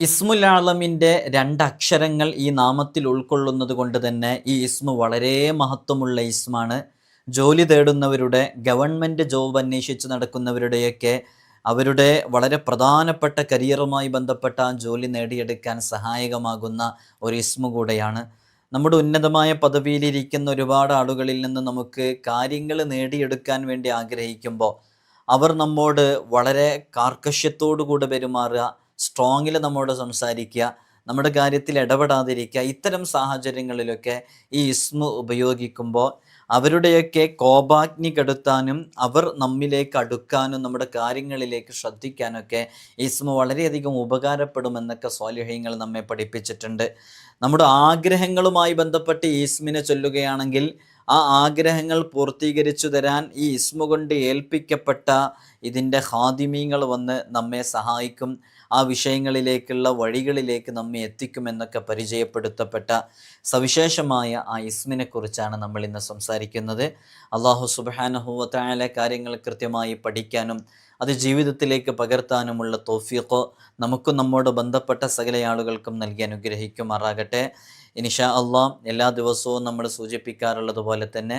ഇസ്മുൽ ആളമിന്റെ രണ്ടക്ഷരങ്ങൾ ഈ നാമത്തിൽ ഉൾക്കൊള്ളുന്നത് കൊണ്ട് തന്നെ ഈ ഇസ്മു വളരെ മഹത്വമുള്ള ഇസ്മാണ്. ജോലി തേടുന്നവരുടെ ഗവൺമെന്റ് ജോബ് അന്വേഷിച്ച് നടക്കുന്നവരുടെയൊക്കെ അവരുടെ വളരെ പ്രധാനപ്പെട്ട കരിയറുമായി ബന്ധപ്പെട്ട ആ ജോലി നേടിയെടുക്കാൻ സഹായകമാകുന്ന ഒരു ഇസ്മു കൂടെയാണ്. നമ്മുടെ ഉന്നതമായ പദവിയിലിരിക്കുന്ന ഒരുപാട് ആളുകളിൽ നിന്ന് നമുക്ക് കാര്യങ്ങൾ നേടിയെടുക്കാൻ വേണ്ടി ആഗ്രഹിക്കുമ്പോൾ അവർ നമ്മോട് വളരെ കാർക്കശ്യത്തോടു കൂടെ പെരുമാറുക സ്ട്രോങ്ങിൽ നമ്മോട് സംസാരിക്കുക നമ്മുടെ കാര്യത്തിൽ ഇടപെടാതിരിക്കുക ഇത്തരം സാഹചര്യങ്ങളിലൊക്കെ ഈ ഇസ്മു ഉപയോഗിക്കുമ്പോൾ അവരുടെയൊക്കെ കോപാഗ്നി കെടുത്താനും അവർ നമ്മിലേക്ക് അടുക്കാനും നമ്മുടെ കാര്യങ്ങളിലേക്ക് ശ്രദ്ധിക്കാനൊക്കെ ഇസ്മു വളരെയധികം ഉപകാരപ്പെടുമെന്നൊക്കെ സ്വാലിഹ്യങ്ങൾ നമ്മെ പഠിപ്പിച്ചിട്ടുണ്ട്. നമ്മുടെ ആഗ്രഹങ്ങളുമായി ബന്ധപ്പെട്ട് ഈസ്മിനെ ചൊല്ലുകയാണെങ്കിൽ ആ ആഗ്രഹങ്ങൾ പൂർത്തീകരിച്ചു തരാൻ ഈ ഇസ്മു കൊണ്ട് ഏൽപ്പിക്കപ്പെട്ട ഇതിന്റെ ഹാദിമീങ്ങൾ വന്ന് നമ്മെ സഹായിക്കും. ആ വിഷയങ്ങളിലേക്കുള്ള വഴികളിലേക്ക് നമ്മെ എത്തിക്കുമെന്നൊക്കെ പരിചയപ്പെടുത്തപ്പെട്ട സവിശേഷമായ ആ ഇസ്മിനെക്കുറിച്ചാണ് നമ്മൾ ഇന്ന് സംസാരിക്കുന്നത്. അള്ളാഹു സുബാനഹുവത്തായ കാര്യങ്ങൾ കൃത്യമായി പഠിക്കാനും അത് ജീവിതത്തിലേക്ക് പകർത്താനുമുള്ള തോഫീഖോ നമുക്കും നമ്മോട് ബന്ധപ്പെട്ട സകല ആളുകൾക്കും നൽകി അനുഗ്രഹിക്കുമാറാകട്ടെ. ഇനിഷാ അള്ളാഹ് എല്ലാ ദിവസവും നമ്മൾ സൂചിപ്പിക്കാറുള്ളത് പോലെ തന്നെ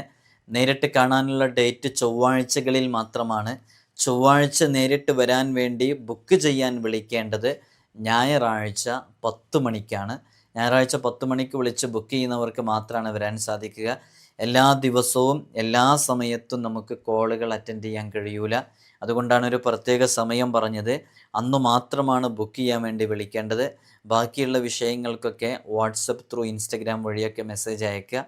നേരിട്ട് കാണാനുള്ള ഡേറ്റ് ചൊവ്വാഴ്ചകളിൽ മാത്രമാണ്. ചൊവ്വാഴ്ച നേരിട്ട് വരാൻ വേണ്ടി ബുക്ക് ചെയ്യാൻ വിളിക്കേണ്ടത് ഞായറാഴ്ച പത്ത് മണിക്കാണ്. ഞായറാഴ്ച പത്ത് മണിക്ക് വിളിച്ച് ബുക്ക് ചെയ്യുന്നവർക്ക് മാത്രമാണ് വരാൻ സാധിക്കുക. എല്ലാ ദിവസവും എല്ലാ സമയത്തും നമുക്ക് കോളുകൾ അറ്റൻഡ് ചെയ്യാൻ കഴിയൂല. അതുകൊണ്ടാണ് ഒരു പ്രത്യേക സമയം പറഞ്ഞത്. അന്ന് മാത്രമാണ് ബുക്ക് ചെയ്യാൻ വേണ്ടി വിളിക്കേണ്ടത്. ബാക്കിയുള്ള വിഷയങ്ങൾക്കൊക്കെ വാട്സപ്പ് ത്രൂ ഇൻസ്റ്റഗ്രാം വഴിയൊക്കെ മെസ്സേജ് അയക്കുക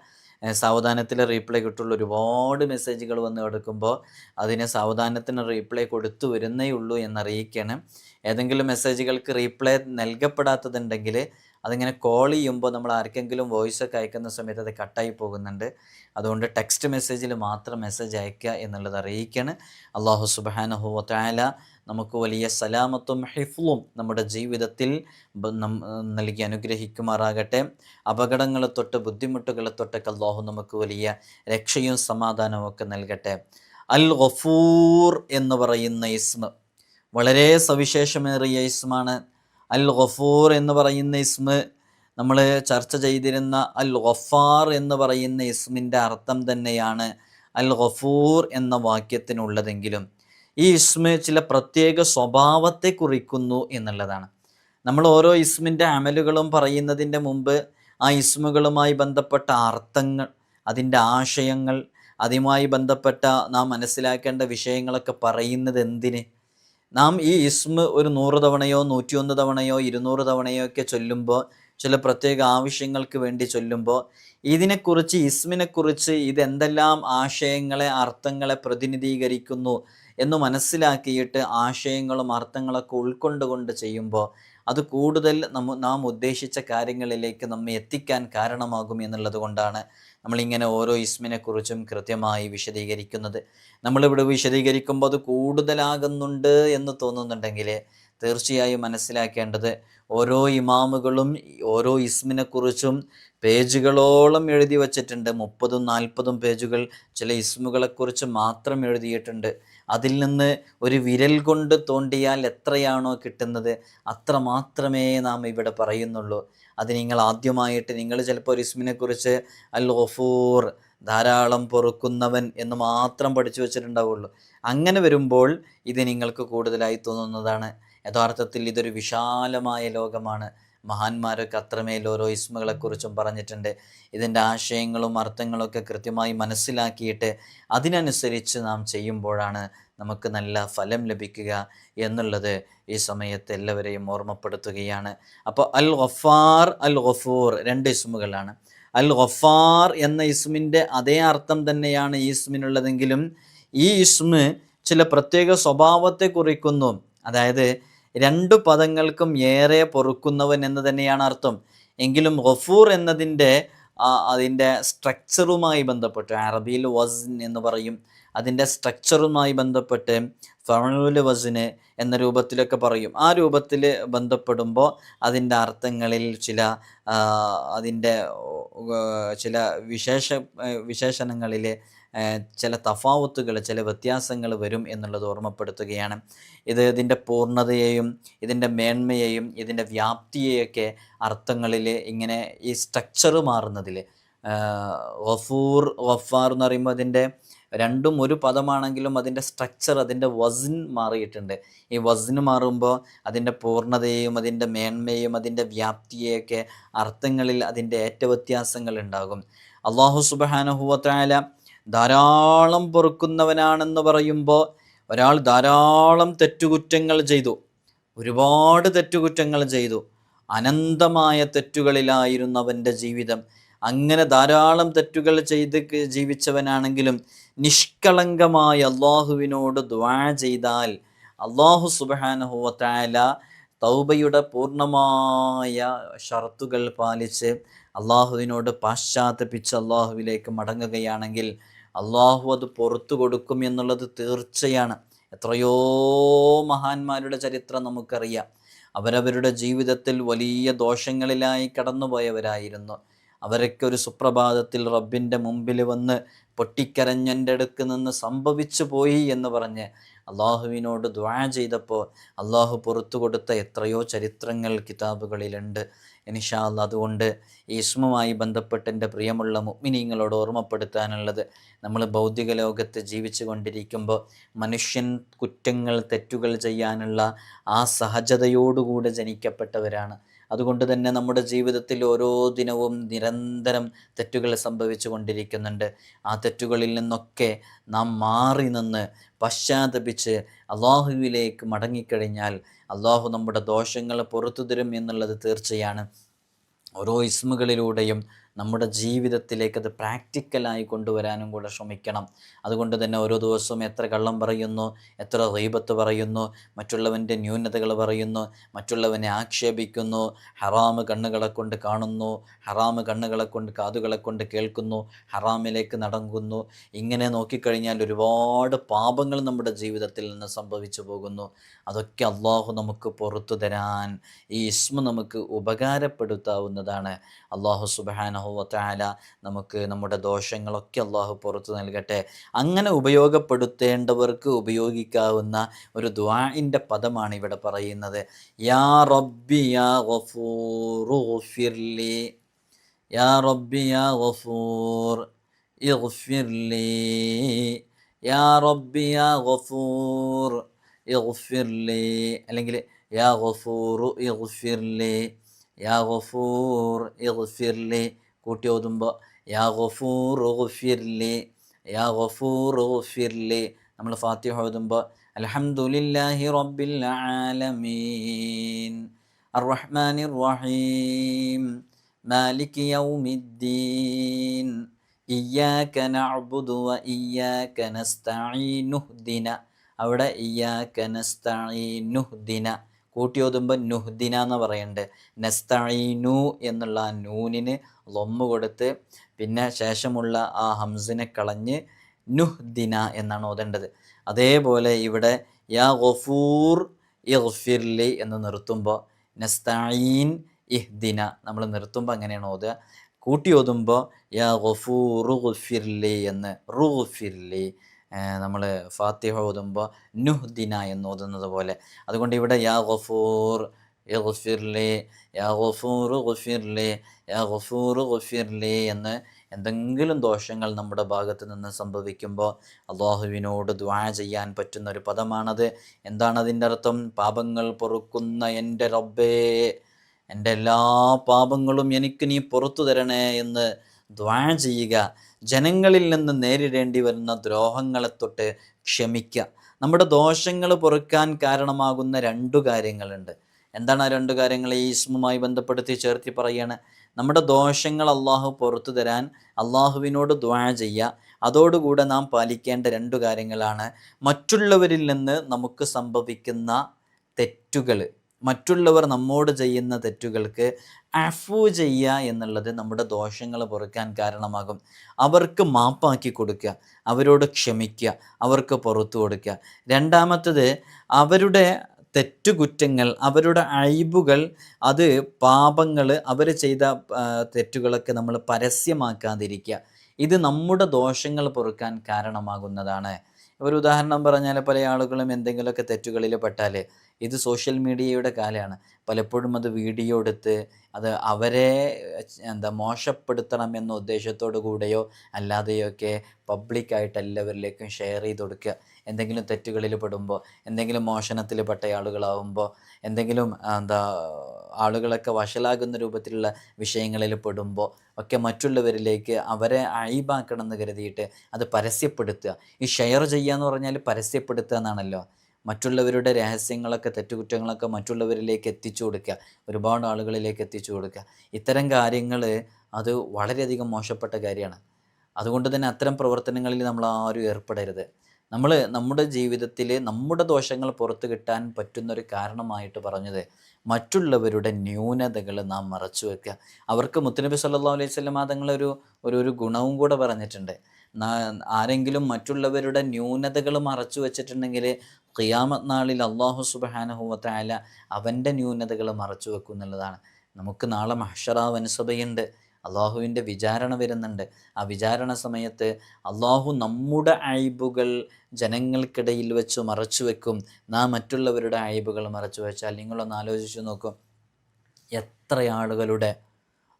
സാവധാനത്തിൽ റീപ്ലൈ കിട്ടുള്ളൂ. ഒരുപാട് മെസ്സേജുകൾ വന്ന് കിടക്കുമ്പോൾ അതിന് സാവധാനത്തിന് റീപ്ലൈ കൊടുത്തു വരുന്നേ ഉള്ളൂ എന്നറിയിക്കണം. ഏതെങ്കിലും മെസ്സേജുകൾക്ക് റീപ്ലൈ നൽകപ്പെടാത്തതുണ്ടെങ്കിൽ അതിങ്ങനെ കോൾ ചെയ്യുമ്പോൾ നമ്മൾ ആർക്കെങ്കിലും വോയിസ് ഒക്കെ അയക്കുന്ന സമയത്ത് അത് കട്ടായി പോകുന്നുണ്ട്. അതുകൊണ്ട് ടെക്സ്റ്റ് മെസ്സേജിൽ മാത്രം മെസ്സേജ് അയക്കുക എന്നുള്ളത് അറിയിക്കണം. അള്ളാഹു സുബാനഹുല നമുക്ക് വലിയ സലാമത്തും ഹിഫ്ലും നമ്മുടെ ജീവിതത്തിൽ നൽകി അനുഗ്രഹിക്കുമാറാകട്ടെ. അപകടങ്ങളെ തൊട്ട് ബുദ്ധിമുട്ടുകളെ തൊട്ടൊക്കെ അള്ളാഹു നമുക്ക് വലിയ രക്ഷയും സമാധാനവും ഒക്കെ നൽകട്ടെ. അൽ ഗഫൂർ എന്ന് പറയുന്ന ഇസ്മ. വളരെ സവിശേഷമേറിയ ഇസ്മാണ്. അൽ ഗഫൂർ എന്ന് പറയുന്ന ഇസ്മ നമ്മൾ ചർച്ച ചെയ്തിരുന്ന അൽ ഗഫാർ എന്ന് പറയുന്ന ഇസ്മിന്റെ അർത്ഥം തന്നെയാണ് അൽ ഗഫൂർ എന്ന വാക്യത്തിനുള്ളതെങ്കിലും. ഈ ഇസ്മ ചില പ്രത്യേക സ്വഭാവത്തെ കുറിക്കുന്നു എന്നുള്ളതാണ്. നമ്മൾ ഓരോ ഇസ്മിന്റെ അമലുകളും പറയുന്നതിന്റെ മുമ്പ് ആ ഇസ്മുകളുമായി ബന്ധപ്പെട്ട അർത്ഥങ്ങൾ അതിന്റെ ആശയങ്ങൾ അതുമായി ബന്ധപ്പെട്ട നാം മനസ്സിലാക്കേണ്ട വിഷയങ്ങളൊക്കെ പറയുന്നത് എന്തിന്? നാം ഈ ഇസ്മ ഒരു നൂറ് തവണയോ നൂറ്റിയൊന്ന് തവണയോ ഇരുന്നൂറ് തവണയോ ഒക്കെ ചൊല്ലുമ്പോൾ ചില പ്രത്യേക ആവശ്യങ്ങൾക്ക് വേണ്ടി ചൊല്ലുമ്പോൾ ഇതിനെക്കുറിച്ച് ഇസ്മിനെക്കുറിച്ച് ഇതെന്തെല്ലാം ആശയങ്ങളെ അർത്ഥങ്ങളെ പ്രതിനിധീകരിക്കുന്നു എന്ന് മനസ്സിലാക്കിയിട്ട് ആശയങ്ങളും അർത്ഥങ്ങളൊക്കെ ഉൾക്കൊണ്ടുകൊണ്ട് ചെയ്യുമ്പോൾ അത് കൂടുതൽ നമ്മ നാം ഉദ്ദേശിച്ച കാര്യങ്ങളിലേക്ക് നമ്മെ എത്തിക്കാൻ കാരണമാകും എന്നുള്ളത് കൊണ്ടാണ് നമ്മളിങ്ങനെ ഓരോ ഇസ്മിനെക്കുറിച്ചും കൃത്യമായി വിശദീകരിക്കുന്നത്. നമ്മളിവിടെ വിശദീകരിക്കുമ്പോൾ അത് കൂടുതലാകുന്നുണ്ട് എന്ന് തോന്നുന്നുണ്ടെങ്കിൽ തീർച്ചയായും മനസ്സിലാക്കേണ്ടത് ഓരോ ഇമാമുകളും ഓരോ ഇസ്മിനെക്കുറിച്ചും പേജുകളോളം എഴുതി വച്ചിട്ടുണ്ട്. മുപ്പതും നാൽപ്പതും പേജുകൾ ചില ഇസ്മുകളെക്കുറിച്ച് മാത്രം എഴുതിയിട്ടുണ്ട്. അതിൽ നിന്ന് ഒരു വിരൽ കൊണ്ട് തോണ്ടിയാൽ എത്രയാണോ കിട്ടുന്നത് അത്ര മാത്രമേ നാം ഇവിടെ പറയുന്നുള്ളൂ. അത് നിങ്ങൾ ആദ്യമായിട്ട് നിങ്ങൾ ചിലപ്പോൾ ഒരു ഇസ്മിനെക്കുറിച്ച് അൽ ഗഫൂർ ധാരാളം പൊറുക്കുന്നവൻ എന്ന് മാത്രം പഠിച്ചു വെച്ചിട്ടുണ്ടാവുള്ളൂ. അങ്ങനെ വരുമ്പോൾ ഇത് നിങ്ങൾക്ക് കൂടുതലായി തോന്നുന്നതാണ്. യഥാർത്ഥത്തിൽ ഇതൊരു വിശാലമായ ലോകമാണ്. മഹാന്മാരൊക്കെ അത്രമേൽ ഓരോ ഇസ്മുകളെക്കുറിച്ചും പറഞ്ഞിട്ടുണ്ട്. ഇതിന്റെ ആശയങ്ങളും അർത്ഥങ്ങളും ഒക്കെ കൃത്യമായി മനസ്സിലാക്കിയിട്ട് അതിനനുസരിച്ച് നാം ചെയ്യുമ്പോഴാണ് നമുക്ക് നല്ല ഫലം ലഭിക്കുക എന്നുള്ളത് ഈ സമയത്ത് എല്ലാവരെയും ഓർമ്മപ്പെടുത്തുകയാണ്. അപ്പോൾ അൽ ഗഫാർ അൽ ഗഫൂർ രണ്ട് ഇസ്മുകളാണ്. അൽ ഗഫാർ എന്ന ഇസ്മിന്റെ അതേ അർത്ഥം തന്നെയാണ് ഈ ഇസ്മിനുള്ളതെങ്കിലും ഈ ഇസ്മ് ചില പ്രത്യേക സ്വഭാവത്തെ കുറിക്കുന്നു. അതായത് രണ്ടു പദങ്ങൾക്കും ഏറെ പൊറുക്കുന്നവൻ എന്ന് തന്നെയാണ് അർത്ഥം. എങ്കിലും ഗഫൂർ എന്നതിന്റെ അതിന്റെ സ്ട്രക്ചറുമായി ബന്ധപ്പെട്ട് അറബിയിൽ വസ്ൻ എന്ന് പറയും. അതിന്റെ സ്ട്രക്ചറുമായി ബന്ധപ്പെട്ട് ഫറൂൽ വസിന് എന്ന രൂപത്തിലൊക്കെ പറയും. ആ രൂപത്തിൽ ബന്ധപ്പെടുമ്പോൾ അതിന്റെ അർത്ഥങ്ങളിൽ ചില അതിന്റെ ചില വിശേഷ വിശേഷണങ്ങളിൽ ചില തഫാവത്തുകൾ ചില വ്യത്യാസങ്ങൾ വരും എന്നുള്ളത് ഓർമ്മപ്പെടുത്തുകയാണ്. ഇത് ഇതിന്റെ പൂർണതയെയും ഇതിന്റെ മേന്മയെയും ഇതിന്റെ വ്യാപ്തിയെയൊക്കെ അർത്ഥങ്ങളിൽ ഇങ്ങനെ ഈ സ്ട്രക്ചർ മാറുന്നതിൽ വഫൂർ വഫാർ എന്ന് പറയുമ്പോൾ അതിന്റെ രണ്ടും ഒരു പദമാണെങ്കിലും അതിന്റെ സ്ട്രക്ചർ അതിന്റെ വസിൻ മാറിയിട്ടുണ്ട്. ഈ വസിന് മാറുമ്പോൾ അതിന്റെ പൂർണതയെയും അതിന്റെ മേന്മയും അതിന്റെ വ്യാപ്തിയെയൊക്കെ അർത്ഥങ്ങളിൽ അതിന്റെ ഏറ്റവ്യത്യാസങ്ങൾ ഉണ്ടാകും. അള്ളാഹു സുബാനഹുവത്തായ ധാരാളം പൊറുക്കുന്നവനാണെന്ന് പറയുമ്പോൾ ഒരാൾ ധാരാളം തെറ്റുകുറ്റങ്ങൾ ചെയ്തു. ഒരുപാട് തെറ്റുകുറ്റങ്ങൾ ചെയ്തു. അനന്തമായ തെറ്റുകളിലായിരുന്നു അവന്റെ ജീവിതം. അങ്ങനെ ധാരാളം തെറ്റുകൾ ചെയ്ത് ജീവിച്ചവനാണെങ്കിലും നിഷ്കളങ്കമായ അള്ളാഹുവിനോട് ദ്വാ ചെയ്താൽ അള്ളാഹു സുബാനഹുവല തൗബയുടെ പൂർണമായ ഷർത്തുകൾ പാലിച്ച് അള്ളാഹുവിനോട് പാശ്ചാത്തപിച്ച് അള്ളാഹുവിലേക്ക് മടങ്ങുകയാണെങ്കിൽ അള്ളാഹു അത് പുറത്തു കൊടുക്കും എന്നുള്ളത് തീർച്ചയാണ്. എത്രയോ മഹാന്മാരുടെ ചരിത്രം നമുക്കറിയാം. അവരവരുടെ ജീവിതത്തിൽ വലിയ ദോഷങ്ങളിലായി കടന്നുപോയവരായിരുന്നു. അവരൊക്കെ ഒരു സുപ്രഭാതത്തിൽ റബ്ബിന്റെ മുമ്പിൽ വന്ന് പൊട്ടിക്കരഞ്ഞന്റെ അടുക്ക് നിന്ന് സംഭവിച്ചു പോയി എന്ന് പറഞ്ഞ് അള്ളാഹുവിനോട് ദ്വാ ചെയ്തപ്പോൾ അള്ളാഹു പുറത്തു കൊടുത്ത എത്രയോ ചരിത്രങ്ങൾ കിതാബുകളിലുണ്ട്. ഇൻഷാല്ല അതുകൊണ്ട് ഇസ്മുമായി ബന്ധപ്പെട്ട് എന്റെ പ്രിയമുള്ള മുഗ്മിനീങ്ങളോട് ഓർമ്മപ്പെടുത്താനുള്ളത്. നമ്മൾ ഭൗതിക ലോകത്ത് ജീവിച്ചു കൊണ്ടിരിക്കുമ്പോൾ മനുഷ്യൻ കുറ്റങ്ങൾ തെറ്റുകൾ ചെയ്യാനുള്ള ആ സഹജതയോടുകൂടെ ജനിക്കപ്പെട്ടവരാണ്. അതുകൊണ്ട് തന്നെ നമ്മുടെ ജീവിതത്തിൽ ഓരോ ദിനവും നിരന്തരം തെറ്റുകൾ സംഭവിച്ചു കൊണ്ടിരിക്കുന്നുണ്ട് ആ തെറ്റുകളിൽ നിന്നൊക്കെ നാം മാറി നിന്ന് പശ്ചാത്തപിച്ച് അള്ളാഹുവിലേക്ക് മടങ്ങിക്കഴിഞ്ഞാൽ അള്ളാഹു നമ്മുടെ ദോഷങ്ങൾ പുറത്തു തരും എന്നുള്ളത് തീർച്ചയാണ്. ഓരോ ഇസ്മുകളിലൂടെയും നമ്മുടെ ജീവിതത്തിലേക്ക് അത് പ്രാക്ടിക്കലായി കൊണ്ടുവരാനും കൂടെ ശ്രമിക്കണം. അതുകൊണ്ട് തന്നെ ഓരോ ദിവസവും എത്ര കള്ളം പറയുന്നു എത്ര റീബത്ത് പറയുന്നു മറ്റുള്ളവന്റെ ന്യൂനതകൾ പറയുന്നു മറ്റുള്ളവനെ ആക്ഷേപിക്കുന്നു ഹറാമ് കണ്ണുകളെ കൊണ്ട് കാണുന്നു ഹറാമ് കണ്ണുകളെ കൊണ്ട് കാതുകളെ കൊണ്ട് കേൾക്കുന്നു ഹറാമിലേക്ക് നടങ്ങുന്നു ഇങ്ങനെ നോക്കിക്കഴിഞ്ഞാൽ ഒരുപാട് പാപങ്ങൾ നമ്മുടെ ജീവിതത്തിൽ നിന്ന് സംഭവിച്ചു പോകുന്നു. അതൊക്കെ അള്ളാഹു നമുക്ക് പുറത്തു തരാൻ ഈ ഇസ്മ നമുക്ക് ഉപകാരപ്പെടുത്താവുന്നതാണ്. അള്ളാഹു സുബാനഹുവത്താല നമുക്ക് നമ്മുടെ ദോഷങ്ങളൊക്കെ അള്ളാഹു പുറത്തു നൽകട്ടെ. അങ്ങനെ ഉപയോഗപ്പെടുത്തേണ്ടവർക്ക് ഉപയോഗിക്കാവുന്ന ഒരു ദ്വാഇന്റെ പദമാണ് ഇവിടെ പറയുന്നത്. യാ റബ്ബി യാ ഗഫൂറു ഗഫിർലി. യാ റബ്ബി യാ ഗഫൂർ ഇഗ്ഫിർലി. യാ റബ്ബി യാ ഗഫൂർ ഇഗ്ഫിർലി. അല്ലെങ്കിൽ യാ ഗഫൂറു ഇഗ്ഫിർലി. യാ ഗഫൂർ ഇഗ്ഫിർലി. കൂട്ടി ഓതുമ്പോൾ യാ ഗഫൂർ ഗഫിർലി യാ ഗഫൂർ ഗഫിർലി. നമ്മൾ ഫാത്തിഹ ഓതുമ്പോൾ അലഹമുല്ലാഹി റബ്ബിൽ ആലമീൻ അർറഹ്മാൻ റഹീം മാലിക് യൗമിദ്ദീൻ ഇയ്യാക നഅബ്ദു വ ഇയ്യാക നസ്തഈൻ നുഹ്ദിന അവിടെ ഇയ്യാക നസ്തഈൻ നുഹ്ദിന കൂട്ടി ഓതുമ്പോൾ നുഹ്ദിന എന്ന് പറയുന്നുണ്ട് നസ്തഈനു എന്നുള്ള ആ നൂനിന് ലൊമ്മ കൊടുത്ത് പിന്നെ ശേഷമുള്ള ആ ഹംസിനെ കളഞ്ഞ് നുഹ്ദിന എന്നാണ് ഓതേണ്ടത്. അതേപോലെ ഇവിടെ യാ ഗഫൂർ ഇഗ്ഫിർലി എന്ന് നിർത്തുമ്പോൾ നസ്തഈൻ ഇഹ്ദിന നമ്മൾ നിർത്തുമ്പോൾ അങ്ങനെയാണ് ഓതുക. കൂട്ടി ഓതുമ്പോൾ യാ ഗഫൂർ ഗുഫിർലി എന്ന് റുഗഫിർലി നമ്മൾ ഫാത്തിഹ ഓതുമ്പോൾ നുഹ്ദിന എന്ന് ഓതുന്നത് പോലെ. അതുകൊണ്ട് ഇവിടെ യാ ഗഫൂർ ഗഫിർലേ യാ ഗഫൂർ ഗഫിർലേ യാ ഗഫൂർ ഗഫിർലേ എന്ന് എന്തെങ്കിലും ദോഷങ്ങൾ നമ്മുടെ ഭാഗത്ത് നിന്ന് സംഭവിക്കുമ്പോൾ അള്ളാഹുവിനോട് ദ്വാ ചെയ്യാൻ പറ്റുന്ന ഒരു പദമാണത്. എന്താണ് അതിന്റെ അർത്ഥം? പാപങ്ങൾ പൊറുക്കുന്ന എന്റെ റബ്ബേ എന്റെ എല്ലാ പാപങ്ങളും എനിക്ക് നീ പുറത്തു തരണേ എന്ന് ദ്വാ ചെയ്യുക. ജനങ്ങളിൽ നിന്ന് നേരിടേണ്ടി വരുന്ന ദ്രോഹങ്ങളെ തൊട്ട് ക്ഷമിക്കുക. നമ്മുടെ ദോഷങ്ങൾ പൊറുക്കാൻ കാരണമാകുന്ന രണ്ടു കാര്യങ്ങളുണ്ട്. എന്താണ് ആ രണ്ടു കാര്യങ്ങൾ ഈ ബന്ധപ്പെടുത്തി ചേർത്തി പറയാണ് നമ്മുടെ ദോഷങ്ങൾ അള്ളാഹു പുറത്തു തരാൻ അള്ളാഹുവിനോട് ദ്വാ ചെയ്യുക. അതോടുകൂടെ നാം പാലിക്കേണ്ട രണ്ടു കാര്യങ്ങളാണ്. മറ്റുള്ളവരിൽ നിന്ന് നമുക്ക് സംഭവിക്കുന്ന തെറ്റുകൾ മറ്റുള്ളവർ നമ്മോട് ചെയ്യുന്ന തെറ്റുകൾക്ക് അഫു ചെയ്യുക എന്നുള്ളത് നമ്മുടെ ദോഷങ്ങൾ പൊറുക്കാൻ കാരണമാകും. അവർക്ക് മാപ്പാക്കി കൊടുക്കുക അവരോട് ക്ഷമിക്കുക അവർക്ക് പുറത്തു കൊടുക്കുക. രണ്ടാമത്തത് അവരുടെ തെറ്റുകുറ്റങ്ങൾ അവരുടെ അഴിബുകൾ അത് പാപങ്ങൾ അവർ ചെയ്ത തെറ്റുകളൊക്കെ നമ്മൾ പരസ്യമാക്കാതിരിക്കുക. ഇത് നമ്മുടെ ദോഷങ്ങൾ പൊറുക്കാൻ കാരണമാകുന്നതാണ്. ഒരു ഉദാഹരണം പറഞ്ഞാൽ പല ആളുകളും എന്തെങ്കിലുമൊക്കെ തെറ്റുകളിൽ പെട്ടാൽ ഇത് സോഷ്യൽ മീഡിയയുടെ കാലമാണ് പലപ്പോഴും അത് വീഡിയോ എടുത്ത് അത് അവരെ എന്താ മോശപ്പെടുത്തണം എന്ന ഉദ്ദേശത്തോടു കൂടെയോ അല്ലാതെയോ ഒക്കെ പബ്ലിക്കായിട്ട് എല്ലാവരിലേക്കും ഷെയർ ചെയ്ത് കൊടുക്കുക. എന്തെങ്കിലും തെറ്റുകളിൽ പെടുമ്പോൾ എന്തെങ്കിലും മോഷണത്തിൽ പെട്ട ആളുകളാവുമ്പോൾ എന്തെങ്കിലും എന്താ ആളുകളൊക്കെ വഷളാകുന്ന രൂപത്തിലുള്ള വിഷയങ്ങളിൽ പെടുമ്പോൾ ഒക്കെ മറ്റുള്ളവരിലേക്ക് അവരെ അഴിബാക്കണം എന്ന് കരുതിയിട്ട് അത് പരസ്യപ്പെടുത്തുക. ഈ ഷെയർ ചെയ്യുക എന്ന് പറഞ്ഞാൽ പരസ്യപ്പെടുത്തുക എന്നാണല്ലോ. മറ്റുള്ളവരുടെ രഹസ്യങ്ങളൊക്കെ തെറ്റുകുറ്റങ്ങളൊക്കെ മറ്റുള്ളവരിലേക്ക് എത്തിച്ചു കൊടുക്കുക. ഒരുപാട് ആളുകളിലേക്ക് എത്തിച്ചു കൊടുക്കുക. ഇത്തരം കാര്യങ്ങൾ അത് വളരെയധികം മോശപ്പെട്ട കാര്യമാണ്. അതുകൊണ്ട് തന്നെ അത്തരം പ്രവർത്തനങ്ങളിൽ നമ്മൾ ആരും ഏർപ്പെടരുത്. നമ്മൾ നമ്മുടെ ജീവിതത്തിൽ നമ്മുടെ ദോഷങ്ങൾ പുറത്തു കിട്ടാൻ പറ്റുന്നൊരു കാരണമായിട്ട് പറഞ്ഞത് മറ്റുള്ളവരുടെ ന്യൂനതകൾ നാം മറച്ചു വെക്കുക. അവർക്ക് മുത്തനബി സല്ലാ അലൈഹി സ്വലം തങ്ങളൊരു ഒരു ഒരു ഗുണവും കൂടെ പറഞ്ഞിട്ടുണ്ട്. ആരെങ്കിലും മറ്റുള്ളവരുടെ ന്യൂനതകൾ മറച്ചു വെച്ചിട്ടുണ്ടെങ്കിൽ ഖിയാമത് നാളിൽ അള്ളാഹു സുബാനഹുവത്തായ അവന്റെ ന്യൂനതകൾ മറച്ചു വെക്കും എന്നുള്ളതാണ്. നമുക്ക് നാളെ മഹഷറ വനസഭയുണ്ട്. അള്ളാഹുവിന്റെ വിചാരണ വരുന്നുണ്ട്. ആ വിചാരണ സമയത്ത് അള്ളാഹു നമ്മുടെ അയബുകൾ ജനങ്ങൾക്കിടയിൽ വെച്ച് മറച്ചു വെക്കും. നാം മറ്റുള്ളവരുടെ അയബുകൾ മറച്ചു വെച്ചാൽ നിങ്ങളൊന്ന് ആലോചിച്ചു നോക്കും. എത്ര ആളുകളുടെ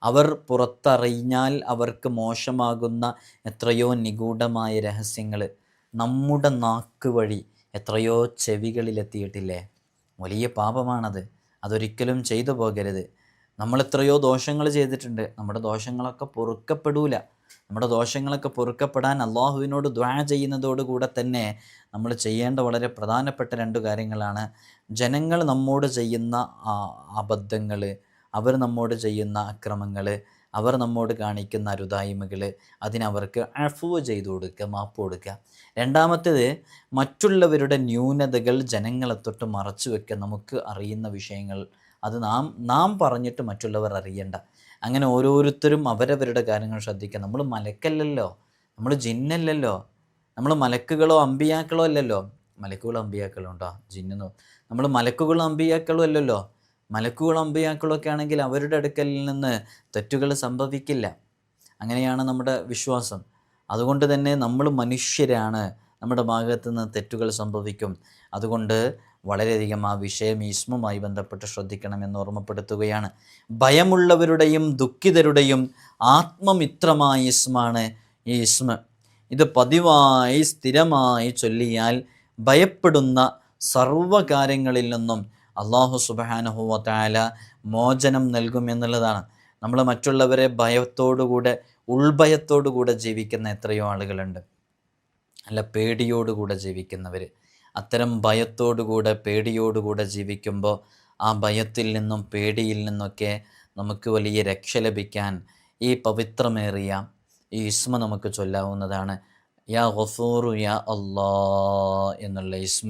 അവർ പുറത്തറിഞ്ഞാൽ അവർക്ക് മോശമാകുന്ന എത്രയോ നിഗൂഢമായ രഹസ്യങ്ങൾ നമ്മുടെ നാക്ക് വഴി എത്രയോ ചെവികളിലെത്തിയിട്ടില്ലേ? വലിയ പാപമാണത്. അതൊരിക്കലും ചെയ്തു പോകരുത്. നമ്മൾ എത്രയോ ദോഷങ്ങൾ ചെയ്തിട്ടുണ്ട്. നമ്മുടെ ദോഷങ്ങളൊക്കെ പൊറുക്കപ്പെടൂല. നമ്മുടെ ദോഷങ്ങളൊക്കെ പൊറുക്കപ്പെടാൻ അള്ളാഹുവിനോട് ദ്വാ ചെയ്യുന്നതോടുകൂടെ തന്നെ നമ്മൾ ചെയ്യേണ്ട വളരെ പ്രധാനപ്പെട്ട രണ്ട് കാര്യങ്ങളാണ്. ജനങ്ങൾ നമ്മോട് ചെയ്യുന്ന അബദ്ധങ്ങൾ അവർ നമ്മോട് ചെയ്യുന്ന അക്രമങ്ങൾ അവർ നമ്മോട് കാണിക്കുന്ന അരുതായ്മകൾ അതിനവർക്ക് അഫുവ് ചെയ്തു കൊടുക്കുക മാപ്പ് കൊടുക്കുക. രണ്ടാമത്തേത് മറ്റുള്ളവരുടെ ന്യൂനതകൾ ജനങ്ങളെ തൊട്ട് മറച്ചു വെക്കുക. നമുക്ക് അറിയുന്ന വിഷയങ്ങൾ അത് നാം നാം പറഞ്ഞിട്ട് മറ്റുള്ളവർ അറിയണ്ട. അങ്ങനെ ഓരോരുത്തരും അവരവരുടെ കാര്യങ്ങൾ ശ്രദ്ധിക്കുക നമ്മൾ മലക്കല്ലല്ലോ. നമ്മൾ ജിന്നല്ലല്ലോ. നമ്മൾ മലക്കുകളോ അമ്പിയാക്കളോ അല്ലല്ലോ. മലക്കുകളോ അമ്പിയാക്കളോ ഉണ്ടോ ജിന്നോ നമ്മൾ മലക്കുകളോ അമ്പിയാക്കളോ അല്ലല്ലോ. മലക്കുകളും അമ്പിയാക്കളും ഒക്കെ ആണെങ്കിൽ അവരുടെ അടുക്കലിൽ നിന്ന് തെറ്റുകൾ സംഭവിക്കില്ല. അങ്ങനെയാണ് നമ്മുടെ വിശ്വാസം. അതുകൊണ്ട് തന്നെ നമ്മൾ മനുഷ്യരാണ്. നമ്മുടെ ഭാഗത്ത് നിന്ന് തെറ്റുകൾ സംഭവിക്കും. അതുകൊണ്ട് വളരെയധികം ആ വിഷയം ഈസ്മുമായി ബന്ധപ്പെട്ട് ശ്രദ്ധിക്കണമെന്ന് ഓർമ്മപ്പെടുത്തുകയാണ്. ഭയമുള്ളവരുടെയും ദുഃഖിതരുടെയും ആത്മമിത്രമായ ഇസ്മാണ് ഈ ഇസ്മ ഇത് പതിവായി സ്ഥിരമായി ചൊല്ലിയാൽ ഭയപ്പെടുന്ന സർവകാര്യങ്ങളിൽ നിന്നും അള്ളാഹു സുബാനഹുവ താല മോചനം നൽകുമെന്നുള്ളതാണ് നമ്മൾ മറ്റുള്ളവരെ ഭയത്തോടുകൂടെ ഉൾഭയത്തോടുകൂടെ ജീവിക്കുന്ന എത്രയോ ആളുകളുണ്ട്. അല്ല പേടിയോടുകൂടെ ജീവിക്കുന്നവർ അത്തരം ഭയത്തോടുകൂടെ പേടിയോടുകൂടെ ജീവിക്കുമ്പോൾ ആ ഭയത്തിൽ നിന്നും പേടിയിൽ നിന്നൊക്കെ നമുക്ക് വലിയ രക്ഷ ലഭിക്കാൻ ഈ പവിത്രമേറിയ ഈ ഇസ്മ നമുക്ക് ചൊല്ലാവുന്നതാണ്. യാ ഗഫൂറു യാ അല്ലാ എന്നുള്ള ഇസ്മ.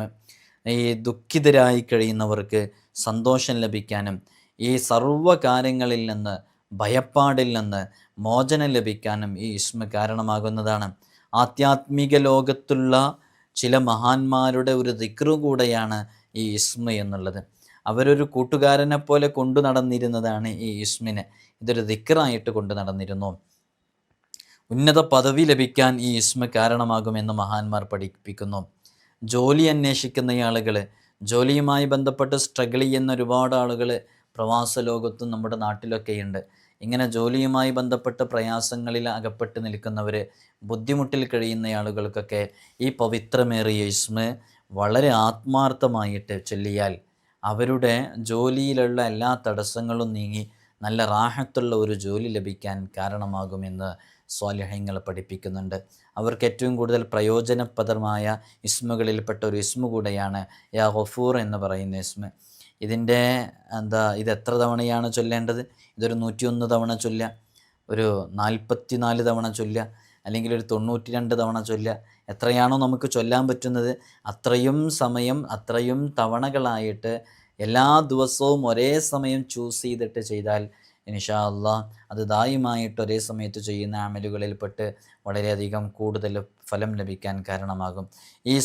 ഈ ദുഃഖിതരായി കഴിയുന്നവർക്ക് സന്തോഷം ലഭിക്കാനും ഈ സർവകാര്യങ്ങളിൽ നിന്ന് ഭയപ്പാടിൽ നിന്ന് മോചനം ലഭിക്കാനും ഈ ഇസ്മ കാരണമാകുന്നതാണ്. ആധ്യാത്മിക ലോകത്തുള്ള ചില മഹാന്മാരുടെ ഒരു ദിക്റു കൂടെയാണ് ഈ ഇസ്മ എന്നുള്ളത്. അവരൊരു കൂട്ടുകാരനെ പോലെ കൊണ്ടു നടന്നിരുന്നതാണ് ഈ ഇസ്മിനെ. ഇതൊരു ദിക്റായിട്ട് കൊണ്ടു നടന്നിരുന്നു. ഉന്നത പദവി ലഭിക്കാൻ ഈ ഇസ്മ കാരണമാകുമെന്ന് മഹാന്മാർ പഠിപ്പിക്കുന്നു. ജോലി അന്വേഷിക്കുന്ന ആളുകൾ ജോലിയുമായി ബന്ധപ്പെട്ട് സ്ട്രഗിൾ ചെയ്യുന്ന ഒരുപാട് ആളുകൾ പ്രവാസ ലോകത്തും നമ്മുടെ നാട്ടിലൊക്കെയുണ്ട്. ഇങ്ങനെ ജോലിയുമായി ബന്ധപ്പെട്ട് പ്രയാസങ്ങളിൽ അകപ്പെട്ട് നിൽക്കുന്നവർ ബുദ്ധിമുട്ടിൽ കഴിയുന്ന ആളുകൾക്കൊക്കെ ഈ പവിത്രമേറിയ ഇസ്മ വളരെ ആത്മാർത്ഥമായിട്ട് ചൊല്ലിയാൽ അവരുടെ ജോലിയിലുള്ള എല്ലാ തടസ്സങ്ങളും നീങ്ങി നല്ല റാഹത്തുള്ള ഒരു ജോലി ലഭിക്കാൻ കാരണമാകുമെന്ന് സ്വാലിഹ്യങ്ങൾ പഠിപ്പിക്കുന്നുണ്ട്. അവർക്ക് ഏറ്റവും കൂടുതൽ പ്രയോജനപ്രദമായ ഇസ്മുകളിൽപ്പെട്ട ഒരു ഇസ്മു കൂടെയാണ് യാ ഗഫൂർ എന്ന് പറയുന്ന ഇസ്മ. ഇതിന്റെ എന്താ ഇത് എത്ര തവണയാണ് ചൊല്ലേണ്ടത്? ഇതൊരു നൂറ്റിയൊന്ന് തവണ ചൊല്ല ഒരു നാൽപ്പത്തി നാല് തവണ ചൊല്ല അല്ലെങ്കിൽ ഒരു തൊണ്ണൂറ്റി രണ്ട് തവണ ചൊല്ല എത്രയാണോ നമുക്ക് ചൊല്ലാൻ പറ്റുന്നത് അത്രയും സമയം അത്രയും തവണകളായിട്ട് എല്ലാ ദിവസവും ഒരേ സമയം ചൂസ് ചെയ്തിട്ട് ചെയ്താൽ ഇൻഷാ അല്ലാ അത് ദായുമായിട്ട് ഒരേ സമയത്ത് ചെയ്യുന്ന അമലുകളിൽപ്പെട്ട് വളരെയധികം കൂടുതൽ ഫലം ലഭിക്കാൻ കാരണമാകും. ഈ